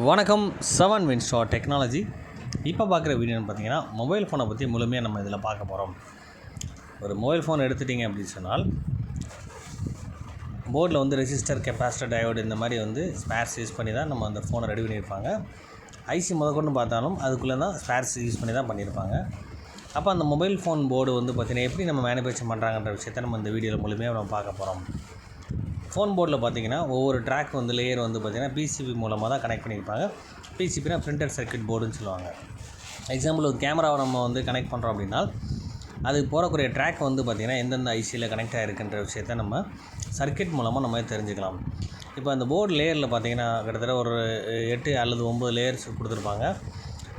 வணக்கம் seven win technology இப்போ பார்க்குற வீடியோன்னு பார்த்தீங்கன்னா மொபைல் ஃபோனை பற்றி முழுமையாக நம்ம இதில் பார்க்க போகிறோம் ஒரு மொபைல் ஃபோன் எடுத்துட்டிங்க அப்படின்னு சொன்னால் போர்டில் வந்து ரெசிஸ்டர் கெப்பாசிட்டர் டயோடு இந்த மாதிரி வந்து ஸ்பேர்ஸ் யூஸ் பண்ணி தான் நம்ம அந்த ஃபோனை ரெடி பண்ணியிருப்பாங்க. ஐசி முதற்கொண்டு பார்த்தாலும் அதுக்குள்ளே தான் ஸ்பேர்ஸ் யூஸ் பண்ணி தான் பண்ணியிருப்பாங்க. அப்போ அந்த மொபைல் ஃபோன் போர்டு வந்து பார்த்திங்கன்னா எப்படி நம்ம மேனுஃபேக்சர் பண்ணுறாங்கன்ற விஷயத்த நம்ம இந்த வீடியோவில் முழுமையாக நம்ம பார்க்க போகிறோம் ஃபோன் போர்டில் பார்த்தீங்கன்னா ஒவ்வொரு ட்ராக் வந்து லேயர் வந்து பார்த்திங்கன்னா பிசிபி மூலமாக தான் கனெக்ட் பண்ணியிருப்பாங்க. பிசிபினா பிரிண்டட் சர்க்கியூட் போர்டுன்னு சொல்லுவாங்க. எக்ஸாம்பிள் ஒரு கேமராவை நம்ம வந்து கனெக்ட் பண்ணுறோம் அப்படின்னா அது போகக்கூடிய ட்ராக் வந்து பார்த்திங்கன்னா எந்தெந்த ஐசியில் கனெக்ட் ஆகிருக்குன்ற விஷயத்த நம்ம சர்க்கியூட் மூலமாக நம்ம தெரிஞ்சுக்கலாம். இப்போ அந்த போர்டு லேயரில் பார்த்தீங்கன்னா கிட்டத்தட்ட ஒரு எட்டு அல்லது ஒம்பது லேயர்ஸ் கொடுத்துருப்பாங்க.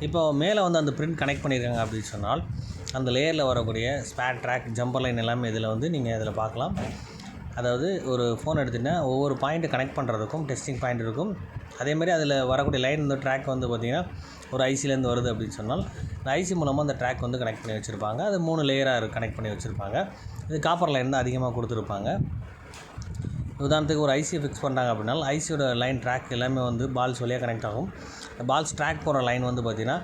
இப்போ மேலே வந்து அந்த பிரிண்ட் கனெக்ட் பண்ணியிருக்காங்க அப்படின்னு சொன்னால் அந்த லேயரில் வரக்கூடிய ஸ்பேட் ட்ராக் ஜம்பர் லைன் எல்லாமே இதில் வந்து நீங்கள் இதில் பார்க்கலாம். அதாவது ஒரு ஃபோன் எடுத்திங்கன்னா ஒவ்வொரு பாயிண்ட்டு கனெக்ட் பண்ணுறதுக்கும் டெஸ்டிங் பாயிண்ட் இருக்கும். அதேமாதிரி அதில் வரக்கூடிய லைன் இந்த ட்ராக் வந்து பார்த்திங்கன்னா ஒரு ஐசிலேருந்து வருது அப்படின்னு சொன்னால் இந்த ஐசி மூலமாக அந்த ட்ராக் வந்து கனெக்ட் பண்ணி வச்சுருப்பாங்க. அது மூணு லேயராக கனெக்ட் பண்ணி வச்சுருப்பாங்க. இது காப்பர் லைன் தான் அதிகமாக கொடுத்துருப்பாங்க. உதாரணத்துக்கு ஒரு ஐசி ஃபிக்ஸ் பண்ணுறாங்க அப்படின்னா ஐசியோட லைன் ட்ராக் எல்லாமே வந்து பால்ஸ் வழியாக கனெக்ட் ஆகும். பால்ஸ் ட்ராக் போகிற லைன் வந்து பார்த்திங்கன்னா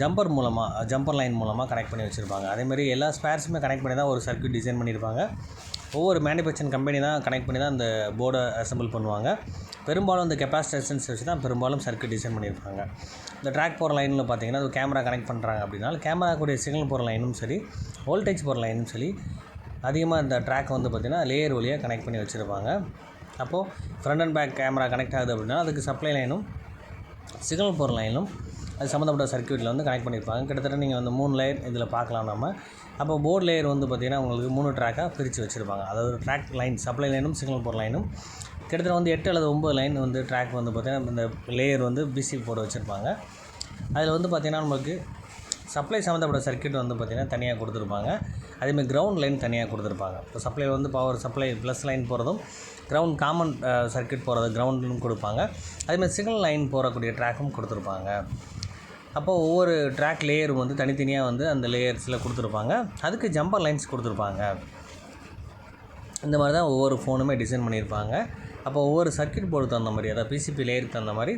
ஜம்பர் மூலமாக ஜம்பர் லைன் மூலமாக கனெக்ட் பண்ணி வச்சுருப்பாங்க. அதேமாதிரி எல்லா ஸ்பேர்ஸுமே கனெக்ட் பண்ணி தான் ஒரு சர்க்யூட் டிசைன் பண்ணியிருப்பாங்க. ஒவ்வொரு மேனுஃபேக்சரிங் கம்பெனி தான் கனெக்ட் பண்ணி தான் அந்த போர்டை அசம்பிள் பண்ணுவாங்க. பெரும்பாலும் அந்த கெப்பாசிட்டன்ஸ் வச்சு தான் பெரும்பாலும் சர்க்கியூட் டிசைன் பண்ணியிருப்பாங்க. இந்த ட்ராக் போகிற லைனில் பார்த்தீங்கன்னா அது கேமரா கனெக்ட் பண்ணுறாங்க அப்படின்னா கேமரா கூடிய சிக்னல் போகிற லைனும் சரி வோல்டேஜ் போகிற லைனும் சரி அதிகமாக இந்த ட்ராக் வந்து பார்த்திங்கன்னா லேயர் வழியாக கனெக்ட் பண்ணி வச்சுருப்பாங்க. அப்போது front and back camera connect ஆகுது அப்படின்னா அதுக்கு சப்ளை லைனும் சிக்னல் போகிற லைனும் அது சம்மந்தப்பட்ட சர்க்யூட்டில் வந்து கனெக்ட் பண்ணியிருப்பாங்க. கிட்டத்தட்ட நீங்கள் வந்து மூணு லேயர் இதில் பார்க்கலாம் நம்ம. அப்போ போர்டு லேயர் வந்து பார்த்திங்கன்னா உங்களுக்கு மூணு ட்ராக்காக பிரித்து வச்சுருப்பாங்க. அதாவது ட்ராக் லைன் சப்ளை லைனும் சிக்னல் போர் லைனும் கிட்டத்தட்ட வந்து எட்டு அல்லது ஒம்பது லைன் வந்து ட்ராக் வந்து பார்த்திங்கன்னா இந்த லேயர் வந்து பிசி போர்டு வச்சுருப்பாங்க. அதில் வந்து பார்த்திங்கன்னா நம்மளுக்கு சப்ளை சம்மந்தப்பட்ட சர்க்யூட் வந்து பார்த்திங்கன்னா தனியாக கொடுத்துருப்பாங்க. அதேமாதிரி கிரவுண்ட் லைன் தனியாக கொடுத்துருப்பாங்க. இப்போ சப்ளை வந்து பவர் சப்ளை ப்ளஸ் லைன் போகிறதும் கிரவுண்ட் காமன் சர்க்யூட் போகிறது கிரவுண்டும் கொடுப்பாங்க. அதேமாதிரி சிக்னல் லைன் போகக்கூடிய ட்ராக்கும் கொடுத்துருப்பாங்க. அப்போது ஒவ்வொரு ட்ராக் லேயரும் வந்து தனித்தனியாக வந்து அந்த லேயர்ஸில் கொடுத்துருப்பாங்க. அதுக்கு ஜம்பர் லைன்ஸ் கொடுத்துருப்பாங்க. இந்த மாதிரி தான் ஒவ்வொரு ஃபோனுமே டிசைன் பண்ணியிருப்பாங்க. அப்போ ஒவ்வொரு சர்க்கியூட் போர்டு தகுந்த மாதிரி அதாவது பிசிபி லேயருக்கு தகுந்த மாதிரி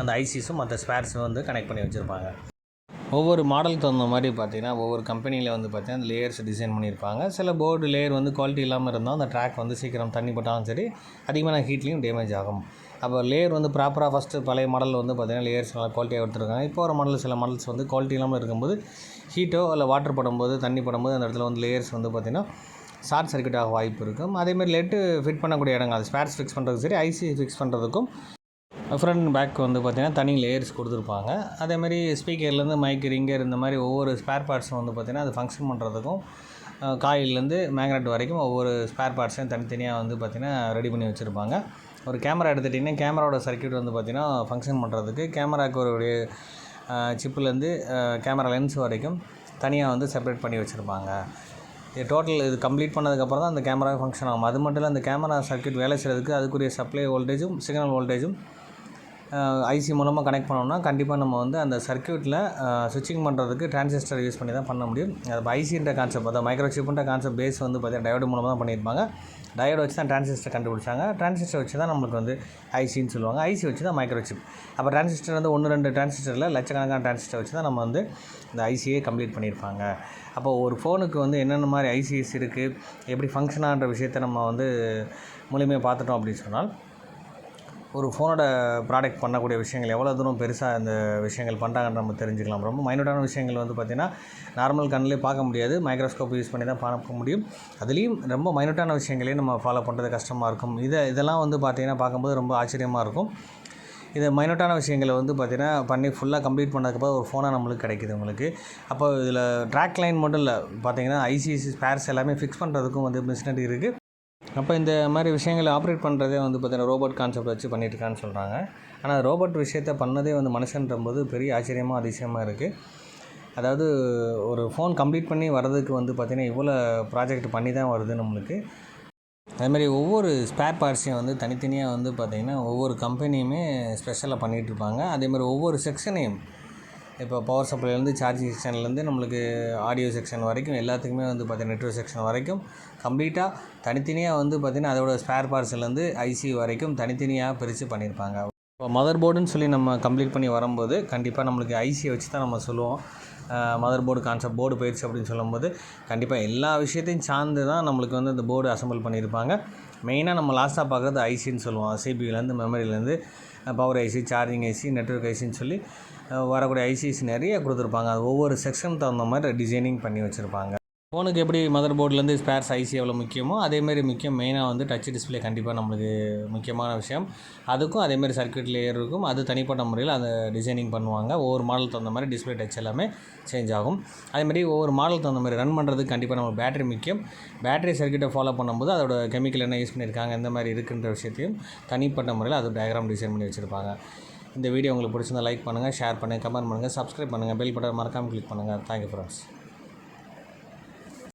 அந்த ஐசிஸும் மற்ற ஸ்பேர்ஸும் வந்து கனெக்ட் பண்ணி வச்சுருப்பாங்க. ஒவ்வொரு மாடலுக்கு தகுந்த மாதிரி பார்த்தீங்கன்னா ஒவ்வொரு கம்பெனியில் வந்து பார்த்தீங்கன்னா அந்த லேயர்ஸ் டிசைன் பண்ணியிருப்பாங்க. சில போர்டு லேயர் வந்து குவாலிட்டி இல்லாமல் இருந்தால் அந்த ட்ராக் வந்து சீக்கிரம் தண்ணி பட்டாலும் சரி அதிகமான ஹீட்லேயும் டேமேஜ் ஆகும். அப்போ லேயர் வந்து ப்ராப்பராக ஃபஸ்ட்டு பழைய மாடல் வந்து பார்த்திங்கன்னா லேயர்ஸ் நல்லா குவாலிட்டியாக எடுத்துருக்காங்க. இப்போ ஒரு மாடல் சில மாடல்ஸ் வந்து குவாலிட்டி இல்லாமல் இருக்கும்போது ஹீட்டோ இல்லை வாட்டர் படும்போது தண்ணி படும்போது அந்த இடத்துல வந்து லேயர்ஸ் வந்து பார்த்திங்கன்னா ஷார்ட் சர்க்யூட் ஆக வாய்ப்பு இருக்கும் அதேமாதிரி லெட்டு ஃபிட் பண்ணக்கூடிய இடங்கள் அது ஸ்பேர்ஸ் ஃபிக்ஸ் பண்ணுறதுக்கு சரி ஐசி ஃபிக்ஸ் பண்ணுறதுக்கும் ஃப்ரண்ட் பேக் வந்து பார்த்திங்கன்னா தனி லேயர்ஸ் கொடுத்துருப்பாங்க. அதேமாதிரி ஸ்பீக்கர்லேருந்து மைக் ரிங்கர் இந்த மாதிரி ஒவ்வொரு ஸ்பேர் பார்ட்ஸும் வந்து பார்த்திங்கன்னா அது ஃபங்க்ஷன் பண்ணுறதுக்கும் காயிலேருந்து மேக்னெட் வரைக்கும் ஒவ்வொரு ஸ்பேர் பார்ட்ஸையும் தனித்தனியாக வந்து பார்த்திங்கன்னா ரெடி பண்ணி வச்சுருப்பாங்க. ஒரு கேமரா எடுத்துட்டிங்கன்னா கேமராவோட சர்க்யூட் வந்து பார்த்திங்கன்னா ஃபங்க்ஷன் பண்ணுறதுக்கு கேமராவுக்கு ஒரு சிப்புலேருந்து கேமரா லென்ஸ் வரைக்கும் தனியாக வந்து செப்பரேட் பண்ணி வச்சுருப்பாங்க. இது டோட்டல் இது கம்ப்ளீட் பண்ணதுக்கப்புறம் தான் அந்த கேமரா ஃபங்க்ஷன் ஆகும். அது மட்டும் இல்லை அந்த கேமரா சர்க்யூட் வேலை செய்கிறதுக்கு அதுக்குரிய சப்ளை வோல்டேஜும் சிக்னல் வோல்டேஜும் ஐசி மூலமாக கனெக்ட் பண்ணோம்னா கண்டிப்பாக நம்ம வந்து அந்த சர்க்யூட்டில் ஸ்விட்சிங் பண்ணுறதுக்கு டிரான்சிஸ்டர் யூஸ் பண்ணி தான் பண்ண முடியும். அது ஐசின்ற கான்செப்ட் அதாவது மைக்ரோசிப்ன்ற கான்செப்ட் பேஸ் வந்து பார்த்தீங்கன்னா டயோடு மூலமாக தான் பண்ணியிருப்பாங்க. டயோடு வச்சு தான் டிரான்சிஸ்டர் கண்டுபிடிச்சாங்க. டிரான்சிஸ்டர் வச்சு தான் நம்மளுக்கு வந்து ஐசின்னு சொல்லுவாங்க. ஐசி வச்சு தான் மைக்ரோசிப் அப்போ டிரான்சிஸ்டர் வந்து ஒன்று ரெண்டு டிரான்சிஸ்டரில் லட்சக்கணக்கான டிரான்சிஸ்டர் வச்சு தான் நம்ம வந்து இந்த ஐசியே கம்ப்ளீட் பண்ணியிருப்பாங்க. அப்போ ஒரு ஃபோனுக்கு வந்து என்னென்ன மாதிரி ஐசிஎஸ் இருக்குது எப்படி ஃபங்க்ஷனான்ற விஷயத்தை நம்ம வந்து மூலியமாக பார்த்துட்டோம் அப்படின்னு சொன்னால் ஒரு ஃபோனோட ப்ராடக்ட் பண்ணக்கூடிய விஷயங்கள் எவ்வளோ தூரம் பெருசாக இந்த விஷயங்கள் பண்ணுறாங்கன்னு நம்ம தெரிஞ்சுக்கலாம். ரொம்ப மைனூட்டான விஷயங்கள் வந்து பார்த்திங்கன்னா நார்மல் கண்ணிலே பார்க்க முடியாது. மைக்ரோஸ்கோப் யூஸ் பண்ணி தான் பார்க்க முடியும். அதுலேயும் ரொம்ப மைனூட்டான விஷயங்களையும் நம்ம ஃபாலோ பண்ணுறது கஷ்டமாக இருக்கும். இதை இதெல்லாம் வந்து பார்த்திங்கன்னா பார்க்கும்போது ரொம்ப ஆச்சரியமாக இருக்கும். இது மைனூட்டான விஷயங்களை வந்து பார்த்திங்கன்னா பண்ணி ஃபுல்லாக கம்ப்ளீட் பண்ணதுக்கப்புறம் ஒரு ஃபோனாக நம்மளுக்கு கிடைக்கிது உங்களுக்கு. அப்போ இதில் ட்ராக் லைன் மட்டும் இல்லை பார்த்திங்கன்னா ஐசிசி ஸ்பேர்ஸ் எல்லாமே ஃபிக்ஸ் பண்ணுறதுக்கும் வந்து மிஷினரி இருக்குது அப்போ இந்த மாதிரி விஷயங்களை ஆப்ரேட் பண்ணுறதே வந்து பார்த்தீங்கன்னா ரோபோட் கான்செப்ட் வச்சு பண்ணிட்டுருக்கான்னு சொல்கிறாங்க ஆனால் ரோபோட் விஷயத்த பண்ணதே வந்து மனுஷன்றம்போது பெரிய ஆச்சரியமாக அதிசயமாக இருக்குது அதாவது ஒரு ஃபோன் கம்ப்ளீட் பண்ணி வர்றதுக்கு வந்து பார்த்திங்கன்னா இவ்வளோ ப்ராஜெக்ட் பண்ணி தான் வருது நம்மளுக்கு. அதுமாதிரி ஒவ்வொரு ஸ்பேர் பார்ட்ஸையும் வந்து தனித்தனியாக வந்து பார்த்திங்கன்னா ஒவ்வொரு கம்பெனியுமே ஸ்பெஷலாக பண்ணிகிட்ருப்பாங்க அதேமாதிரி ஒவ்வொரு செக்ஷனையும் இப்போ பவர் சப்ளைலேருந்து சார்ஜிங் செக்ஷன்லேருந்து நம்மளுக்கு ஆடியோ செக்ஷன் வரைக்கும் எல்லாத்துக்குமே வந்து பார்த்திங்கன்னா நெட்ஒர்க் செக்ஷன் வரைக்கும் கம்ப்ளீட்டாக தனித்தனியாக வந்து பார்த்திங்கன்னா அதோட ஸ்பேர் பார்ட்ஸ்லேருந்து ஐசி வரைக்கும் தனித்தனியாக பிரித்து பண்ணியிருப்பாங்க. இப்போ மதர் போர்டுன்னு சொல்லி நம்ம கம்ப்ளீட் பண்ணி வரும்போது கண்டிப்பாக நம்மளுக்கு ஐசியை வச்சு தான் நம்ம சொல்லுவோம். மதர் போர்டு கான்செப்ட் போர்டு போயிடுச்சு அப்படின்னு சொல்லும்போது கண்டிப்பாக எல்லா விஷயத்தையும் சார்ந்து தான் நம்மளுக்கு வந்து அந்த போர்டு அசம்பிள் பண்ணியிருப்பாங்க. மெயினாக நம்ம லாஸ்ட்டாக பார்க்குறது ஐசின்னு சொல்லுவோம். சிபியூலேருந்து மெமரியிலேருந்து power IC charging IC network ஐசின்னு சொல்லி வரக்கூடிய ஐசிஸ் நிறைய கொடுத்துருப்பாங்க. அது ஒவ்வொரு செக்ஷன் தகுந்த மாதிரி டிசைனிங் பண்ணி வச்சுருப்பாங்க. ஃபோனுக்கு எப்படி மதர் போர்ட்லேருந்து ஸ்பேர்ஸ் ஐசி எவ்வளோ முக்கியமோ அதேமாரி முக்கியம் மெயினாக வந்து டச் டிஸ்ப்ளே கண்டிப்பாக நம்மளுக்கு முக்கியமான விஷயம். அதுக்கும் அதேமாரி சர்க்யூட் லேயர் இருக்கும். அது தனிப்பட்ட முறையில் அதை டிசைனிங் பண்ணுவாங்க. ஒவ்வொரு மாடல் தகுந்த மாதிரி டிஸ்ப்ளே டச் எல்லாமே சேஞ்ச் ஆகும். அதேமாதிரி ஒவ்வொரு மாடல் தகுந்த மாதிரி ரன் பண்ணுறதுக்கு கண்டிப்பாக நம்ம பேட்டரி முக்கியம். பேட்டரி சர்க்யூட்டை ஃபாலோ பண்ணும்போது அதோட கெமிக்கல் என்ன யூஸ் பண்ணியிருக்காங்க எந்த மாதிரி இருக்குன்ற விஷயத்தையும் தனிப்பட்ட முறையில் அது டயக்ராம் டிசைன் பண்ணி வச்சுருப்பாங்க. இந்த வீடியோ உங்களுக்கு பிடிச்சிருந்தா லைக் பண்ணுங்கள் ஷேர் பண்ணுங்கள் கமெண்ட் பண்ணுங்கள் சப்ஸ்கிரைப் பண்ணுங்கள் பெல் பட்டன் மறக்காமல் கிளிக் பண்ணுங்கள் தேங்க்யூ ஃப்ரெண்ட்ஸ்